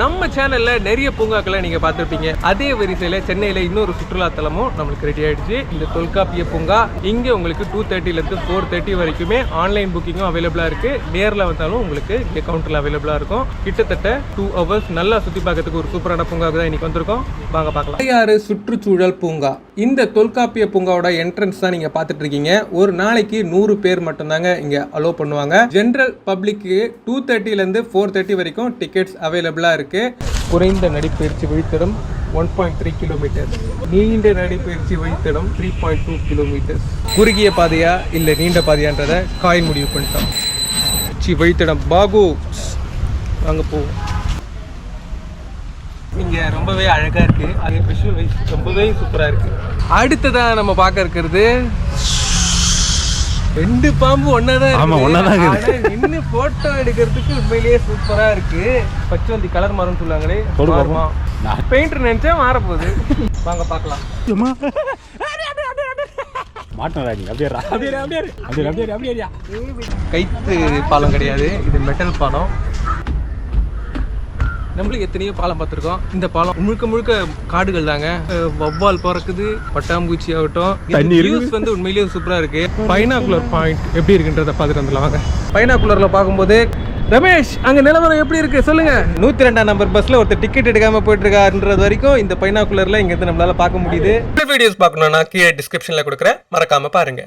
நம்ம சேனல்ல நிறைய பூங்காக்களை நீங்க பார்த்துருப்பீங்க. அதே வரிசையில சென்னையில இன்னொரு சுற்றுலாத்தலமும் நம்மளுக்கு ரெடி ஆயிடுச்சு. இந்த தொல்காப்பிய பூங்கா இங்க உங்களுக்கு டூ தேர்ட்டில இருந்து ஃபோர் தேர்ட்டி வரைக்குமே ஆன்லைன் புக்கிங்கும் அவைலபிளா இருக்கு. நேரில் வந்தாலும் உங்களுக்கு இங்கே கவுண்டர்ல அவைலபிளா இருக்கும். கிட்டத்தட்ட டூ ஹவர்ஸ் நல்லா சுத்தி பார்க்கறதுக்கு ஒரு சூப்பரான பூங்காவுக்கு தான் இன்னைக்கு வந்திருக்கோம். வாங்க பார்க்கலாம். யாரு சுற்றுச்சூழல் பூங்கா? இந்த தொல்காப்பிய பூங்காவோட என்ட்ரன்ஸ் தான் நீங்க பார்த்துட்டு இருக்கீங்க. ஒரு நாளைக்கு நூறு பேர் மட்டும்தாங்க இங்க அலோவ் பண்ணுவாங்க. ஜென்ரல் பப்ளிக்கு டூ தேர்ட்டிலேருந்து ஃபோர் தேர்ட்டி வரைக்கும் டிக்கெட்ஸ் அவைலபிளாக இருக்கு. குறைந்த நடைப்பயிற்சி வழித்தடம் ஒன் பாயிண்ட் த்ரீ கிலோமீட்டர் நீண்ட நடைப்பயிற்சி வழித்தடம் த்ரீ பாயிண்ட் டூ கிலோமீட்டர் குறுகிய பாதையா இல்லை நீண்ட பாதையான்றதை காயின் முடிவு பண்ணிட்டோம். சி வழித்தடம் பாகு வாங்க போவோம் இங்கே ரொம்பவே அழகாக இருக்குது அது விஷுவல் வைஸ் ரொம்பவே சூப்பராக இருக்குது அடுத்ததாக நம்ம பார்க்க இருக்கிறது ரெண்டு பாம்பு ஒன்னாதான் ஆமா, ஒண்ணாதான் இருக்குது. நின்னு போட்டோ எடுக்கிறதுக்கு உண்மையிலேயே சூப்பரா இருக்கு. பச்சவந்தி கலர் மரம்னு சொல்லுவாங்களே. மாறுமா? நான்- பெயிண்டர் நினைச்சா மாற போகுது வாங்க பார்க்கலாம். கைத்து பாலம் கிடையாது. இது மெட்டல் பாலம். நம்மளும் எத்தனையோ பாலம் பார்த்துருக்கோம். இந்த பாலம் முழுக்க முழுக்க காடுகள் தாங்க. வவ்வால் பறக்குது பட்டாம்பூச்சி ஆகட்டும். இருக்குது. வியூஸ் வந்து உண்மையிலேயே சூப்பரா இருக்கு. பைனாகுலர் பாயிண்ட் எப்படி இருக்குன்றத பார்த்துட்டு வந்துடலாம் வாங்க. பைனாகுலர்ல பார்க்கும்போது ரமேஷ் அங்க நிலவரம் எப்படி இருக்கு? சொல்லுங்க. நூத்தி ரெண்டாம் நம்பர் பஸ்ல ஒருத்தர் டிக்கெட் எடுக்காம போயிட்டு இருக்காருன்றது வரைக்கும் இந்த பைனாகுலர்ல இங்க இருந்து நம்மளால பார்க்க முடியுது. வீடியோஸ் பார்க்கணும்னா கீழே டிஸ்கிரிப்ஷன்ல கொடுக்குறேன் மறக்காம பாருங்க.